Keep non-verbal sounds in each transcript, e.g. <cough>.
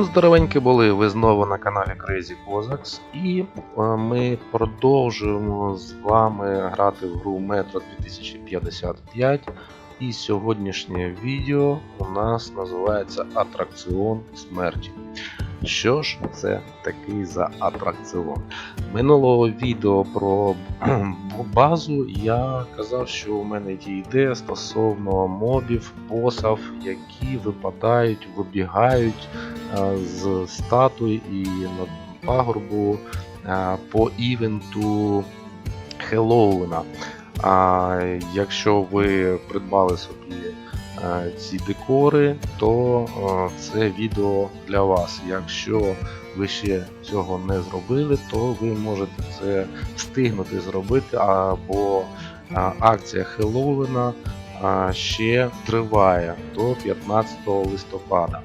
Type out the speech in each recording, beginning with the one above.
Всім здоровенькі були, ви знову на каналі Crazy Cossacks і е, ми продовжуємо з вами грати в гру Metro 2055. І сьогоднішнє відео у нас називається Атракціон смерті. Що ж це такий за атракціон? Минулого відео про <clears throat> базу я казав, що у мене є ідея стосовно мобів, босів, які випадають, вибігають е, з статуй і на пагорбу е, по івенту Хеллоуіна. А якщо ви придбали собі ці декори, то е, це відео для вас. Якщо ви ще цього не зробили, то ви можете це встигнути зробити, або е, акція Хеллоуіна е, ще триває до 15 листопада.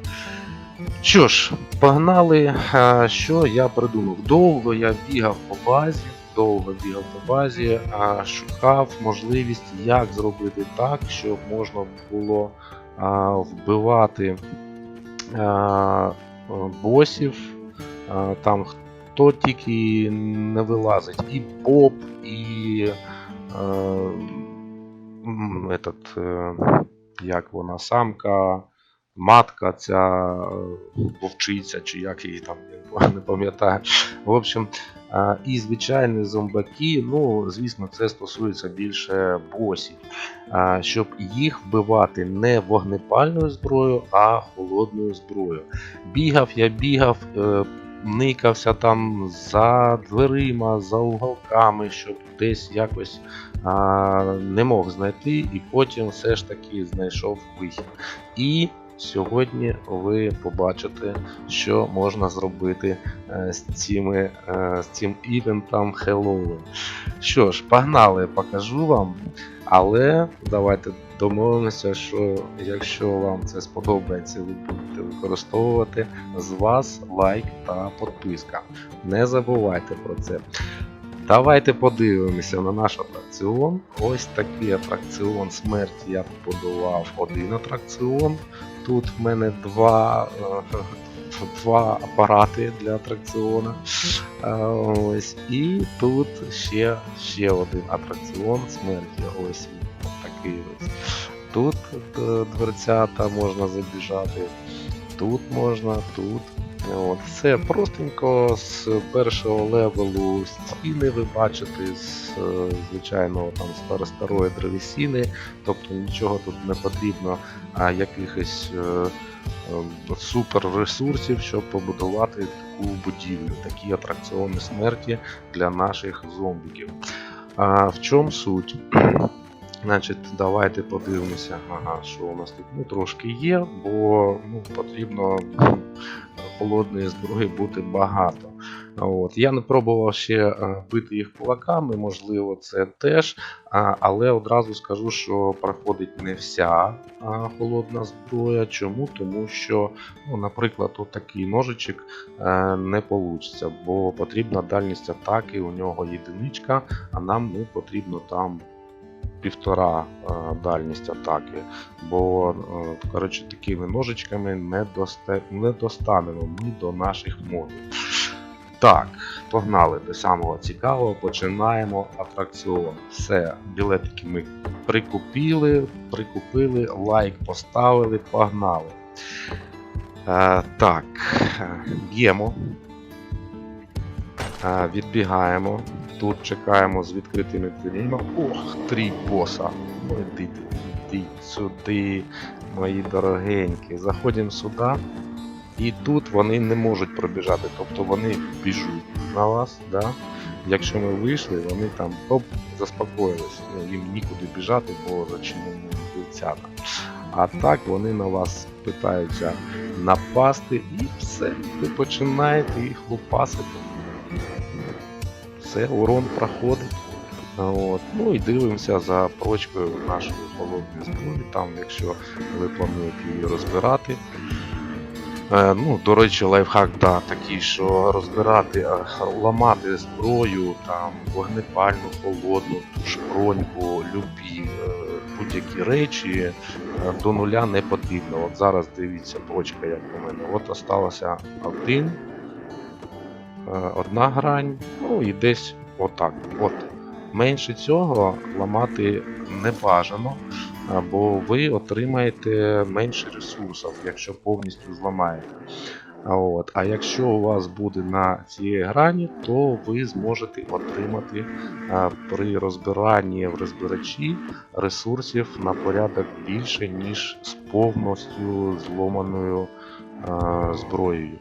Що ж, погнали. Е, Що я придумав? Довго я бігав по базі, довго бігав по базі, а шукав можливість, як зробити так, щоб можна було а, вбивати а, босів. А, там хто тільки не вилазить, і Боб, і а, этот, е, як вона, самка, матка ця е, вовчиця, чи як її там, я не пам'ятаю. В общем, І звичайні зомбаки, ну, звісно, це стосується більше босів. Щоб їх вбивати не вогнепальною зброєю, а холодною зброєю. Бігав, я бігав, е, никався там за дверима, за уголками, щоб десь якось не мог знайти, і потім все ж таки знайшов вихід. І Сьогодні ви побачите, що можна зробити е, з, цими, е, з цим івентом Halloween. Що ж, погнали, покажу вам. Але давайте домовимося, що якщо вам це сподобається, ви будете використовувати з вас лайк та підписка. Не забувайте про це. Давайте подивимося на наш атракціон. Ось такий атракціон смерті я побудував один атракціон. Тут в мене два, е, два апарати для атракціона. Е, Ось. І тут ще, ще один атракціон смерті. Ось такий ось. Тут е, дверцята можна забіжати, тут можна, тут. От, Все простенько з першого левелу стіни ви бачите з е, звичайного там стар- старої древесини, тобто нічого тут не потрібно, а якихось е, е, супер ресурсів, щоб побудувати таку будівлю, такі атракціони смерті для наших зомбіків. А в чому суть? <clears throat> Значить, давайте подивимося, ага, що у нас тут ну, трошки є, бо ну, потрібно холодної зброї бути багато. От. Я не пробував ще е, бити їх кулаками, можливо, це теж. Але одразу скажу, що проходить не вся холодна зброя. Чому? Тому що, ну, наприклад, от такий ножичок е, не вийде, бо потрібна дальність атаки, у нього єдиничка, а нам ну, потрібно там півтора е, дальність атаки, бо е, коротше, такими ножичками не, досте, не достанемо ми до наших модулів. Так, погнали до самого цікавого, починаємо атракціон. Все, білетики ми прикупили, прикупили, лайк поставили, погнали. Е, так, е, б'ємо. Е, відбігаємо. Тут чекаємо з відкритими дверима. Ох, три боса. Ой, Йдіть, йдіть сюди, мої дорогенькі. Заходимо сюди. І тут вони не можуть пробіжати, тобто вони біжуть на вас. Да? Якщо ми вийшли, вони там оп, заспокоїлись. Ну, їм нікуди біжати, бо зачинені дівцята. А так вони на вас питаються напасти і все. Ви починаєте їх лупасити. Все, урон проходить. От. Ну і дивимося за прочкою нашої холодної зброї. Там, якщо ви плануєте її розбирати. Е, ну, до речі, лайфхак да, такий, що розбирати, е, ламати зброю, там, вогнепальну, холодну, броньку, любі е, будь-які речі е, до нуля не потрібно. От зараз дивіться, точка, як у мене. От осталося один, одна грань, ну і десь отак. От. Менше цього ламати не бажано, бо ви отримаєте менше ресурсів, якщо повністю зламаєте. От. а якщо у вас буде на цій грані, то ви зможете отримати а, при розбиранні в розбирачі ресурсів на порядок більше, ніж з повністю зломаною а, зброєю.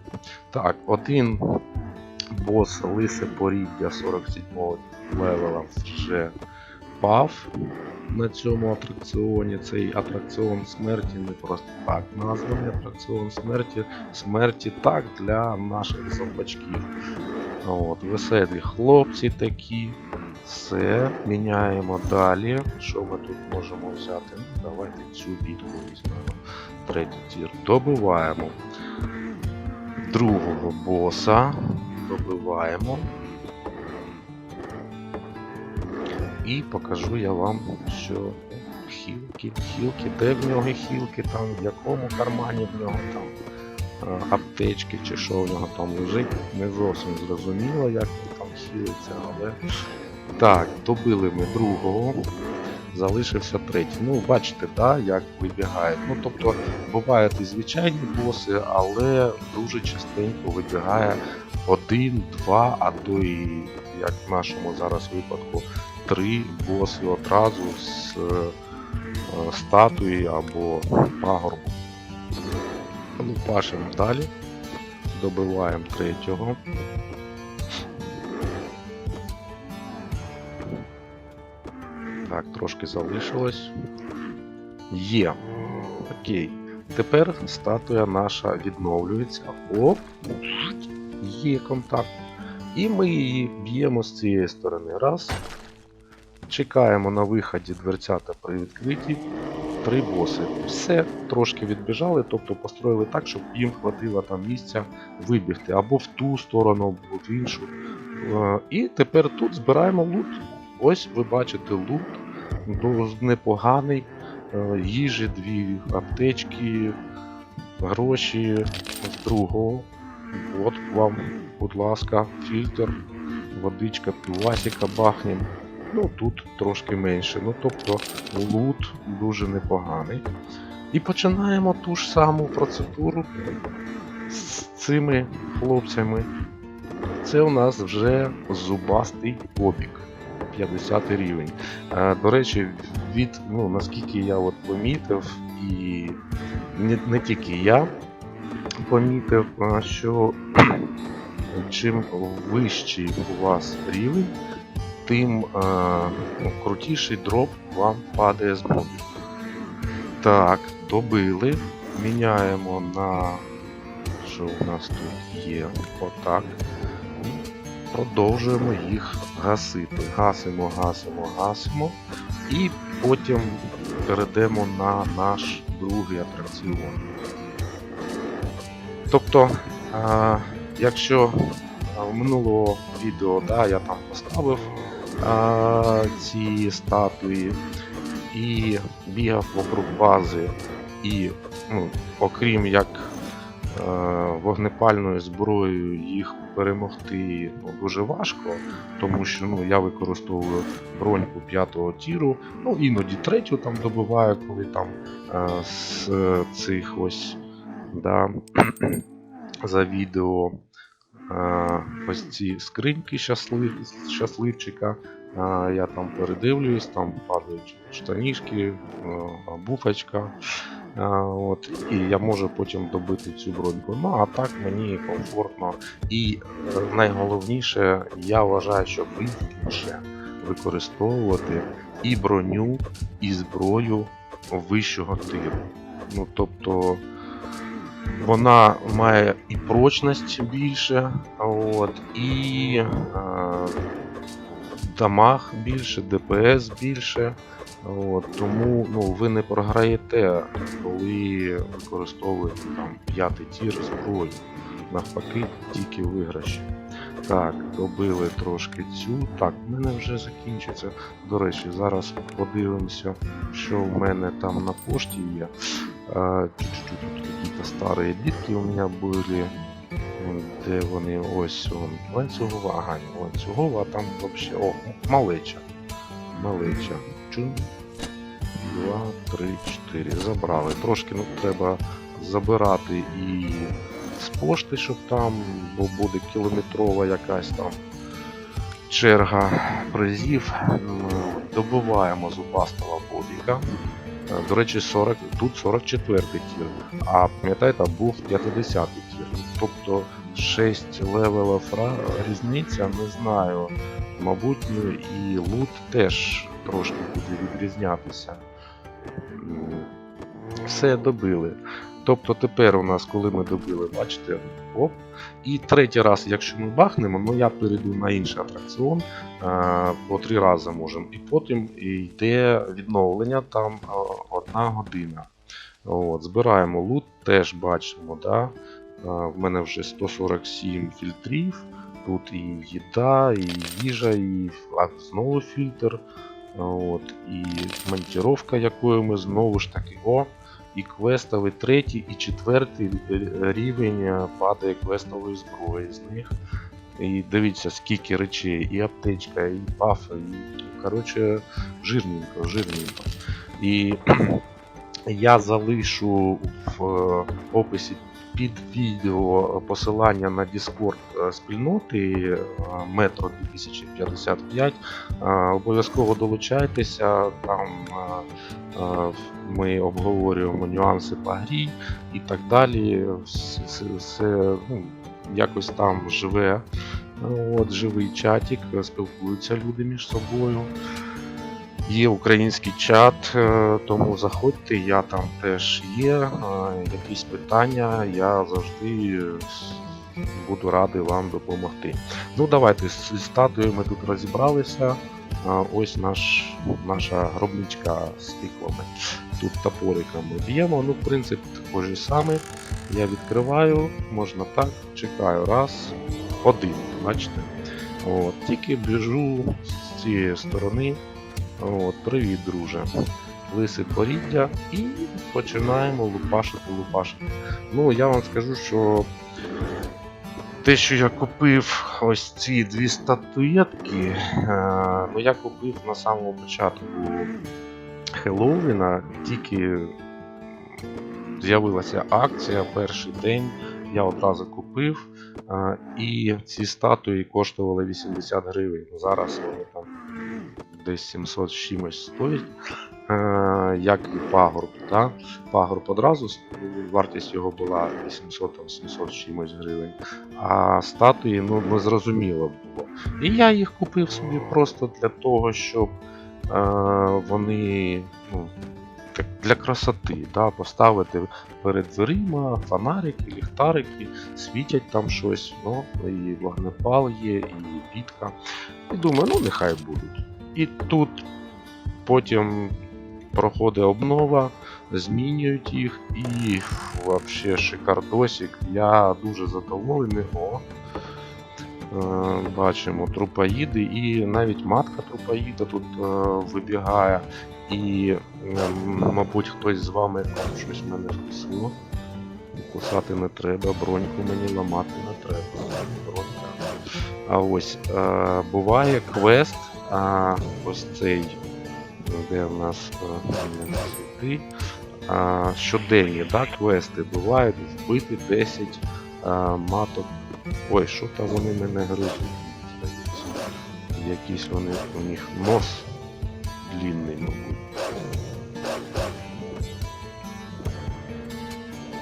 Так, один бос лисе поріддя 47-го левела вже пав на цьому атракціоні. Цей атракціон смерті не просто так названий атракціон смерті. Смерті так для наших зомбачків. От, веселі хлопці такі. Все, міняємо далі. Що ми тут можемо взяти? Давайте цю бітку візьмемо. Третій тір. Добиваємо другого боса. Добиваємо. І покажу я вам, що хілки, хілки, де в нього хілки, там, в якому кармані в нього там аптечки чи що в нього там лежить. Не зовсім зрозуміло, як він там хілиться, але. Так, добили ми другого. Залишився третій. Ну, бачите, да, як вибігають. Ну, тобто, бувають і звичайні боси, але дуже частенько вибігає один, два, а то і, як в нашому зараз випадку, три боси одразу з е, статуї або пагорбу. Ну, пашемо далі. Добиваємо третього. Так, трошки залишилось. Є. Окей. Тепер статуя наша відновлюється. Оп! Є контакт. І ми її б'ємо з цієї сторони. Раз. Чекаємо на виході дверцята при відкритті. Три боси. Все трошки відбіжали, тобто построїли так, щоб їм хватило там місця вибігти або в ту сторону, або в іншу. Е, І тепер тут збираємо лут. Ось ви бачите лут, непоганий. Е, Їжі, дві аптечки, гроші з другого. От вам, будь ласка, фільтр, водичка, півасіка бахнем. Ну тут трошки менше. Ну тобто лут дуже непоганий. І починаємо ту ж саму процедуру з цими хлопцями. Це у нас вже зубастий обік. 50 рівень. Е, До речі, від, ну, наскільки я от помітив, і не, не тільки я помітив, що <clears throat> чим вищий у вас рівень, тим е, ну, крутіший дроп вам падає з мобів. Так, добили. Міняємо на що у нас тут є. Отак. Продовжуємо їх гасити. Гасимо, гасимо, гасимо. І потім перейдемо на наш другий атракціон. Тобто, е, якщо в минулого відео да, я там поставив е, ці статуї, і бігав вокруг бази, і ну, окрім як е, вогнепальною зброєю їх перемогти ну, дуже важко, тому що ну, я використовую броньку п'ятого тіру, ну іноді третю там добиваю, коли там е, з цих ось да, <clears throat> за відео е, ось ці скриньки щаслив, щасливчика. Я там передивлююсь, там падають штанішки, е, буфочка. От, і я можу потім добити цю броньку. Ну а так мені комфортно. І е, найголовніше, я вважаю, що вигідніше використовувати і броню, і зброю вищого тиру. Ну тобто вона має і прочність більше, от, і е, дамаг більше, ДПС більше. От, тому ну, ви не програєте, коли використовуєте там п'ятий тір зброю. Навпаки, тільки виграші. Так, добили трошки цю. Так, в мене вже закінчиться. До речі, зараз подивимося, що в мене там на пошті є. А, чуть-чуть тут какие-то старые у меня были. Де вони ось ланцюгова, ага, ланцюгова, а там вообще. О, малеча. Малеча. Чун. Два, три, чотири. Забрали. Трошки ну, треба забирати і з пошти, щоб там, бо буде кілометрова якась там черга призів. Добиваємо зубастого бобіка. Е, До речі, 40, тут 44 тір, а пам'ятаєте, був 50 тір. Тобто 6 левелів різниця, не знаю. Мабуть, і лут теж трошки буде відрізнятися. Все добили. Тобто тепер у нас, коли ми добили, бачите, оп. І третій раз, якщо ми бахнемо, ну я перейду на інший атракціон, е, по три рази можемо. І потім йде відновлення там е, одна година. От, збираємо лут, теж бачимо, да? е, в мене вже 147 фільтрів. Тут і їда, і їжа, і знову фільтр. От, і монтіровка, якою ми знову ж таки. О, і квестовий третій і четвертий рівень е, падає квестової зброї з них. І дивіться, скільки речей, і аптечка, і пафи, і коротше, жирненько, жирненько. І <clears throat> я залишу в е, описі під відео посилання на Discord е, спільноти е, Metro 2055. Е, Обов'язково долучайтеся, там е, е, ми обговорюємо нюанси по грі і так далі. Все, все, ну, якось там живе. От, живий чатик, спілкуються люди між собою. Є український чат, е, тому заходьте, я там теж є. Е, Якісь питання, я завжди е, буду радий вам допомогти. Ну давайте з статуєю ми тут розібралися. Ось наш, наша гробничка з тиквами. Тут топориками б'ємо. Ну, в принципі, такий самий. Я відкриваю, можна так, чекаю. Раз, один, бачите. От, тільки біжу з цієї сторони. От, привіт, друже. Лиси поріддя і починаємо лупашити, лупашити. Ну, я вам скажу, що те, що я купив ось ці дві статуєтки, е, ну я купив на самому початку Хеллоуіна, тільки з'явилася акція перший день, я одразу купив. е, І ці статуї коштували 80 гривень. Зараз вони десь 700 чимось стоять. Е, Як і пагорб, да? пагорб одразу вартість його була 800 там 700 чимось гривень, а статуї ну не зрозуміло було. І я їх купив собі просто для того, щоб е, вони ну, для красоти, да, поставити перед дверима фонарики, ліхтарики, світять там щось, ну, і вогнепал є, і бітка. І думаю, ну нехай будуть. І тут потім проходить обнова, змінюють їх і взагалі шикардосик. Я дуже задоволений. О, е, бачимо трупоїди і навіть матка трупоїда тут е, вибігає. І, ем, мабуть, хтось з вами щось мене вкусило. Кусати не треба, броньку мені ламати не треба. А ось е, буває квест, а, ось цей, де в нас е, сюди. А, щоденні да, квести бувають вбити 10 а, маток. Ой, що там вони мене гризуть? Якийсь вони у них нос длинний, мабуть.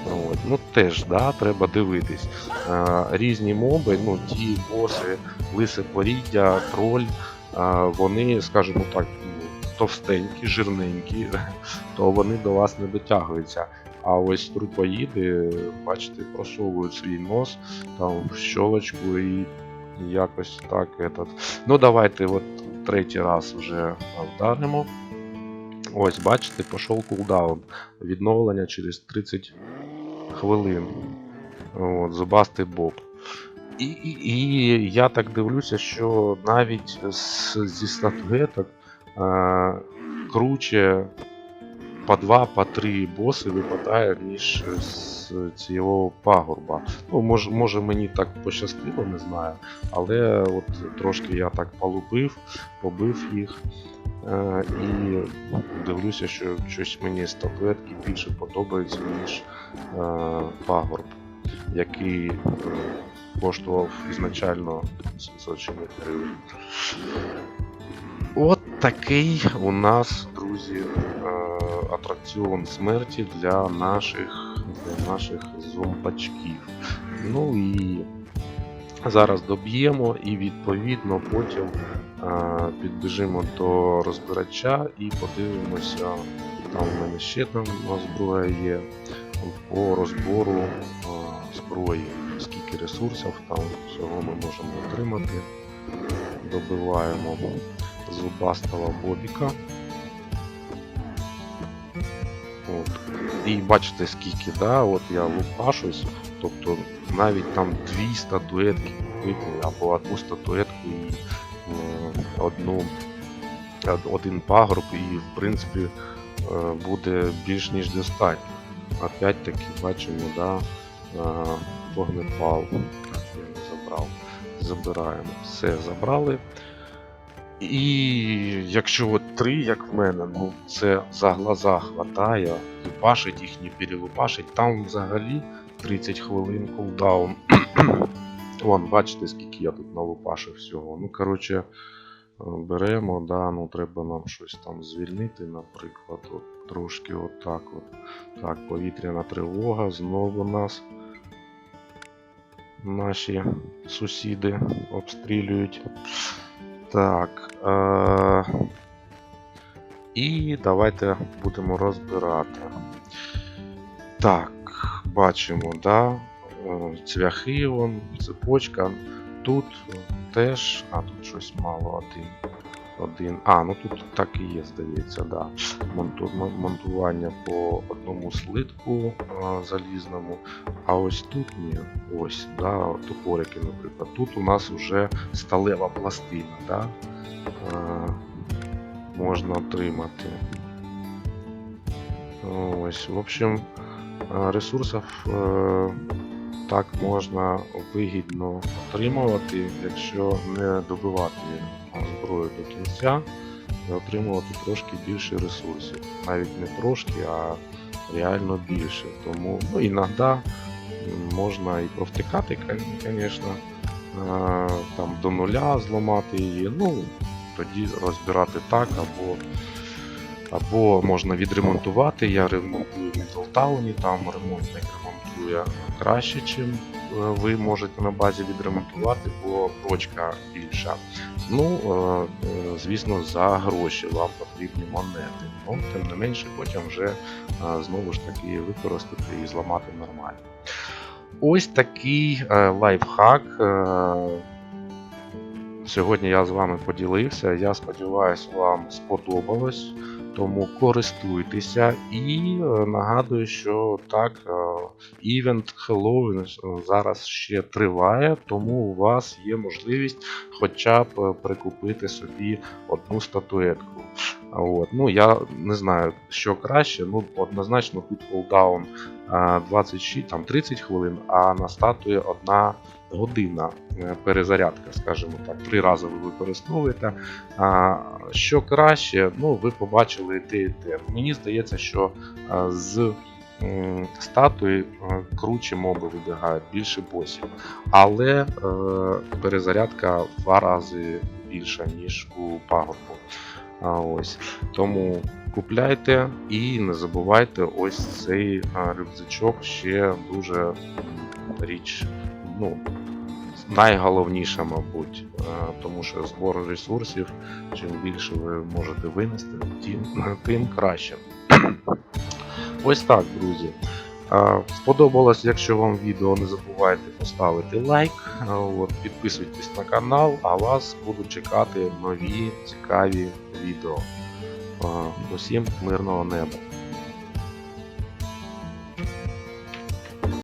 От. Ну теж, да, треба дивитись. А, різні моби, ну ті боси, лисе поріддя, троль, вони, скажімо так, ну, товстенькі, жирненькі, <laughs> то вони до вас не дотягуються. А ось трупоїди, бачите, просовують свій нос там в щолочку і якось так. Этот. Ну давайте от третій раз вже вдаримо. Ось, бачите, пішов кулдаун. Відновлення через 30 хвилин. От, зубастий боб. І, і, і я так дивлюся, що навіть з, зі статуеток е, круче по два, по три боси випадає, ніж з цього пагорба. Ну, може, може мені так пощастило, не знаю. Але от трошки я так полупив, побив їх. Е, і дивлюся, що щось мені статуетки більше подобаються, ніж е, пагорб, який е, коштував ізначально 700 чимось гривень. От такий у нас, друзі, е, атракціон смерті для наших, для наших зомбачків. Ну і зараз доб'ємо і відповідно потім е, підбіжимо до розбирача і подивимося, там у мене ще там зброя є по розбору е, зброї, скільки ресурсів там всього ми можемо отримати. Добиваємо зубастого бобіка. От. І бачите скільки, да, от я лупашусь, тобто навіть там дві статуетки купити, або одну статуетку і е, одну, один пагорб, і в принципі е, буде більш ніж достатньо. Опять таки бачимо, да, е, вогнепал. Забрав. Забираємо. Все, забрали. І якщо от три, як в мене, ну це за глаза хватає, лупашить їх, не перелупашить. Там взагалі 30 хвилин кулдаун. <clears throat> Вон, бачите, скільки я тут налупашив всього. Ну, коротше, е, беремо, да, ну треба нам щось там звільнити, наприклад, от, трошки отак от. Так, повітряна тривога, знову нас наші сусіди обстрілюють. Так. Е- і давайте будемо розбирати. Так, бачимо, да? е, цвяхи, вон, цепочка. Тут теж. А, тут щось мало один. Один. А, ну тут так і є, здається, да. Монту, монтування по одному слитку а, залізному. А ось тут ні. Ось, да, топорики, наприклад. Тут у нас вже сталева пластина, да? а, можна отримати. Ось, в общем, ресурсів е, так можна вигідно отримувати, якщо не добивати а, до кінця і отримувати трошки більше ресурсів. Навіть не трошки, а реально більше. Тому ну, іноді можна і провтикати, звісно, там до нуля зламати її. Ну, тоді розбирати так, або, або можна відремонтувати. Я ремонтую в Мідлтауні, там ремонтник ремонтує краще, чим е, ви можете на базі відремонтувати, бо прочка більша. Ну, е, е, звісно, за гроші вам потрібні монети. Ну, тим не менше, потім вже знову ж таки використати і зламати нормально. Ось такий лайфхак. Сьогодні я з вами поділився. Я сподіваюся, вам сподобалось. Тому користуйтеся і е, нагадую, що так, е, івент Halloween е, зараз ще триває, тому у вас є можливість хоча б прикупити собі одну статуетку. От. Ну, я не знаю, що краще. Ну, однозначно тут кулдаун а, 26, там 30 хвилин, а на статуї одна година е, перезарядка, скажімо так, три рази ви використовуєте. Що краще, ну, ви побачили те і те. Мені здається, що з м, статуї е, круче моби вибігають, більше босів. Але е, перезарядка в два рази більша, ніж у пагорбу. Ось. Тому купляйте і не забувайте ось цей рюкзачок ще дуже річ. Ну, найголовніша, мабуть, тому що збор ресурсів, чим більше ви можете винести, тим, <clears throat> тим краще. <clears throat> Ось так, друзі. А, Сподобалось, якщо вам відео, не забувайте поставити лайк, от, підписуйтесь на канал, а вас будуть чекати нові цікаві відео. Усім мирного неба.